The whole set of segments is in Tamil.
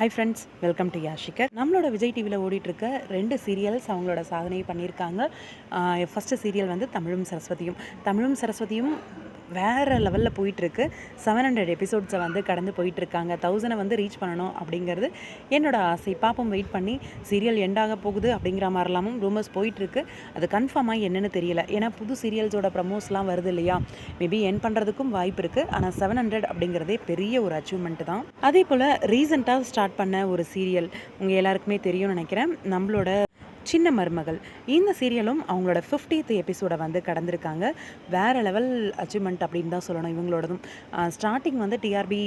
ஹை ஃப்ரெண்ட்ஸ் வெல்கம் டு யாஷிகர் நம்மளோட விஜய் டிவியில் ஓடிட்டுருக்க ரெண்டு சீரியல்ஸ் அவங்களோட சாதனையை பண்ணியிருக்காங்க. ஃபஸ்ட்டு சீரியல் வந்து தமிழும் சரஸ்வதியும். தமிழும் சரஸ்வதியும் வேறு லெவலில் போயிட்டுருக்கு. செவன் ஹண்ட்ரட் எபிசோட்ஸை வந்து கடந்து போயிட்டுருக்காங்க. தௌசண்டை வந்து ரீச் பண்ணணும் அப்படிங்கிறது என்னோடய ஆசை. பாப்போம் வெயிட் பண்ணி சீரியல் எண்டாக போகுது அப்படிங்கிற மாதிரிலாமும் ரூமர்ஸ் போயிட்டுருக்கு. அது கன்ஃபார்மாக என்னென்னு தெரியல. ஏன்னா புது சீரியல்ஸோட ப்ரமோஸ்லாம் வருது இல்லையா? மேபி என் பண்ணுறதுக்கும் வாய்ப்பு இருக்குது ஆனால் செவன் ஹண்ட்ரட் அப்படிங்கிறதே பெரிய ஒரு அச்சீவ்மெண்ட் தான். அதே போல் ரீசெண்டாக ஸ்டார்ட் பண்ண ஒரு சீரியல் உங்கள் எல்லாருக்குமே தெரியும்னு நினைக்கிறேன். நம்மளோட சின்ன மருமகள். இந்த சீரியலும் அவங்களோட ஃபிஃப்டித் எபிசோடை வந்து கடந்திருக்காங்க. வேறு லெவல் அச்சீவ்மெண்ட் அப்படின்னு தான் சொல்லணும் இவங்களோடதும். ஸ்டார்டிங் வந்து டிஆர்பி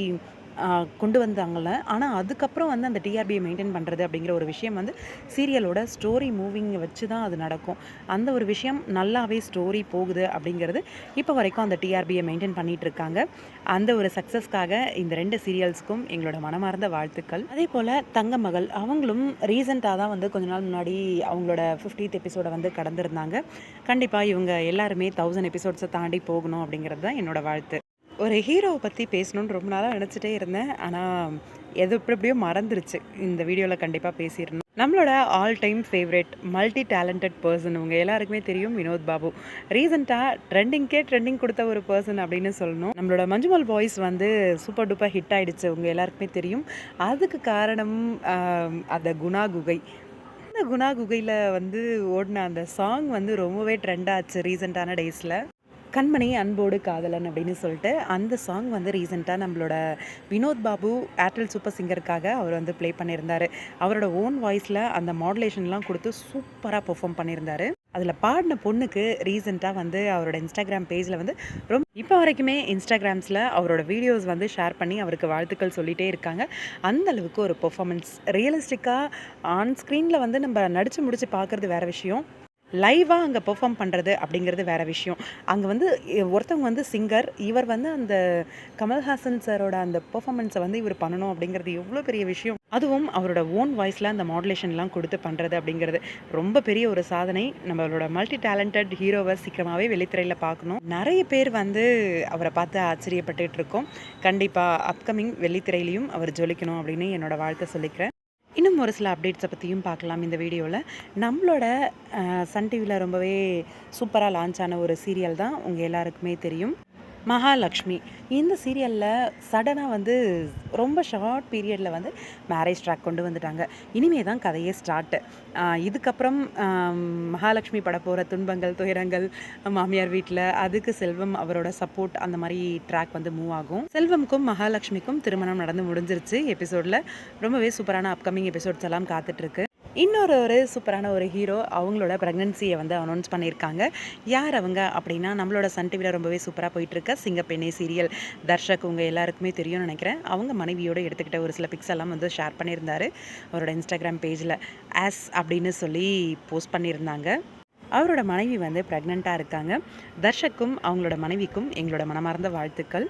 கொண்டு வந்தாங்கள ஆனால் அதுக்கப்புறம் வந்து அந்த டிஆர்பியை மெயின்டைன் பண்ணுறது அப்படிங்கிற ஒரு விஷயம் வந்து சீரியலோட ஸ்டோரி மூவிங் வச்சு தான் அது நடக்கும். அந்த ஒரு விஷயம் நல்லாவே ஸ்டோரி போகுது அப்படிங்கிறது இப்போ வரைக்கும் அந்த டிஆர்பியை மெயின்டைன் பண்ணிகிட்டு இருக்காங்க. அந்த ஒரு சக்ஸஸ்க்காக இந்த ரெண்டு சீரியல்ஸ்க்கும் எங்களோட மனமார்ந்த வாழ்த்துக்கள். அதே போல் தங்கமகள் அவங்களும் ரீசெண்டாக தான் வந்து கொஞ்ச நாள் முன்னாடி அவங்களோட ஃபிஃப்டீத் எபிசோடை வந்து கடந்திருந்தாங்க. கண்டிப்பாக இவங்க எல்லாருமே தௌசண்ட் எபிசோட்ஸை தாண்டி போகணும் அப்படிங்கிறது தான் என்னோடய வாழ்த்து. ஒரு ஹீரோவை பற்றி பேசணும்னு ரொம்ப நாளாக நினச்சிட்டே இருந்தேன். ஆனால் எது எப்படி எப்படியோ மறந்துருச்சு. இந்த வீடியோவில் கண்டிப்பாக பேசியிருந்தோம் நம்மளோட all time favourite multi talented person உங்கள் எல்லாருக்குமே தெரியும் வினோத் பாபு. ரீசெண்டாக ட்ரெண்டிங்க்கே ட்ரெண்டிங் கொடுத்த ஒரு பர்சன் அப்படின்னு சொல்லணும். நம்மளோட மஞ்சுமல் பாய்ஸ் வந்து சூப்பர் டூப்பர் ஹிட் ஆகிடுச்சு உங்கள் எல்லாருக்குமே தெரியும். அதுக்கு காரணம் அந்த குணா குகை. அந்த குணா குகையில் வந்து ஓடின அந்த சாங் வந்து ரொம்பவே ட்ரெண்டாச்சு ரீசெண்டான டேஸில் கண்மணி அன்போடு காதலன் அப்படின்னு சொல்லிட்டு அந்த சாங் வந்து ரீசெண்டாக நம்மளோட வினோத் பாபு ஏர்டெல் சூப்பர் சிங்கருக்காக அவர் வந்து ப்ளே பண்ணியிருந்தார். அவரோட ஓன் வாய்ஸில் அந்த மாடுலேஷன்லாம் கொடுத்து சூப்பராக பெர்ஃபார்ம் பண்ணியிருந்தாரு. அதில் பாடின பொண்ணுக்கு ரீசெண்டாக வந்து அவரோட இன்ஸ்டாகிராம் பேஜில் வந்து ரொம்ப இப்போ வரைக்குமே இன்ஸ்டாகிராம்ஸில் அவரோட வீடியோஸ் வந்து ஷேர் பண்ணி அவருக்கு வாழ்த்துக்கள் சொல்லிகிட்டே இருக்காங்க. அந்த அளவுக்கு ஒரு பெர்ஃபார்மன்ஸ் ரியலிஸ்டிக்காக ஆன் ஸ்க்ரீனில் வந்து நம்ம நடித்து முடித்து பார்க்குறது வேறு விஷயம். லைவாக அங்கே பெர்ஃபார்ம் பண்ணுறது அப்படிங்கிறது வேறு விஷயம். அங்கே வந்து ஒருத்தவங்க வந்து சிங்கர் இவர் வந்து அந்த கமல்ஹாசன் சாரோட அந்த பெர்ஃபார்மன்ஸை வந்து இவர் பண்ணணும் அப்படிங்கிறது எவ்வளோ பெரிய விஷயம். அதுவும் அவரோட ஓன் வாய்ஸில் அந்த மாடுலேஷன்லாம் கொடுத்து பண்ணுறது அப்படிங்கிறது ரொம்ப பெரிய ஒரு சாதனை. நம்மளோட மல்டி டேலண்டட் ஹீரோவை சீக்கிரமாகவே வெளித்திரையில் பார்க்கணும். நிறைய பேர் வந்து அவரை பார்த்து ஆச்சரியப்பட்டுட்டு இருக்கோம். கண்டிப்பாக அப்கமிங் வெள்ளித்திரையிலையும் அவர் ஜொலிக்கணும் அப்படின்னு என்னோட வாழ்க்கை சொல்லிக்கிறேன். இன்னும் ஒரு சில அப்டேட்ஸை பற்றியும் பார்க்கலாம் இந்த வீடியோவில் நம்மளோட சன் டிவியில் ரொம்பவே சூப்பராக லான்ச் ஆன ஒரு சீரியல் தான் உங்கள் எல்லாருக்குமே தெரியும். மகாலக்ஷ்மி இந்த சீரியலில் சடனாக வந்து ரொம்ப ஷார்ட் பீரியடில் வந்து மேரேஜ் ட்ராக் கொண்டு வந்துட்டாங்க. இனிமே தான் கதையே ஸ்டார்ட்டு இதுக்கப்புறம் மகாலட்சுமி பட போகிற துன்பங்கள் துயரங்கள் மாமியார் வீட்டில் அதுக்கு செல்வம் அவரோட சப்போர்ட் அந்த மாதிரி ட்ராக் வந்து மூவ் ஆகும். செல்வமுக்கும் மகாலட்சுமிக்கும் திருமணம் நடந்து முடிஞ்சிருச்சு. எபிசோடில் ரொம்பவே சூப்பரான அப்கமிங் எபிசோட்ஸ் எல்லாம் காத்துட்ருக்கு இன்னொரு ஒரு சூப்பரான ஒரு ஹீரோ அவங்களோட ப்ரெக்னன்சியை வந்து அனௌன்ஸ் பண்ணியிருக்காங்க. யார் அவங்க அப்படின்னா நம்மளோட சன் டிவியில் ரொம்பவே சூப்பராக போயிட்டுருக்க சிங்கப்பெண்ணே சீரியல் தர்ஷக் உங்கள் எல்லாருக்குமே தெரியும்னு நினைக்கிறேன். அவங்க மனைவியோடு எடுத்துக்கிட்ட ஒரு சில பிக்ஸ் எல்லாம் வந்து ஷேர் பண்ணியிருந்தாரு. அவரோட இன்ஸ்டாகிராம் பேஜில் ஆஸ் அப்படின்னு சொல்லி போஸ்ட் பண்ணியிருந்தாங்க. அவரோட மனைவி வந்து ப்ரெக்னெண்ட்டாக இருக்காங்க. தர்ஷக்கும் அவங்களோட மனைவிக்கும் எங்களோட மனமார்ந்த வாழ்த்துக்கள்.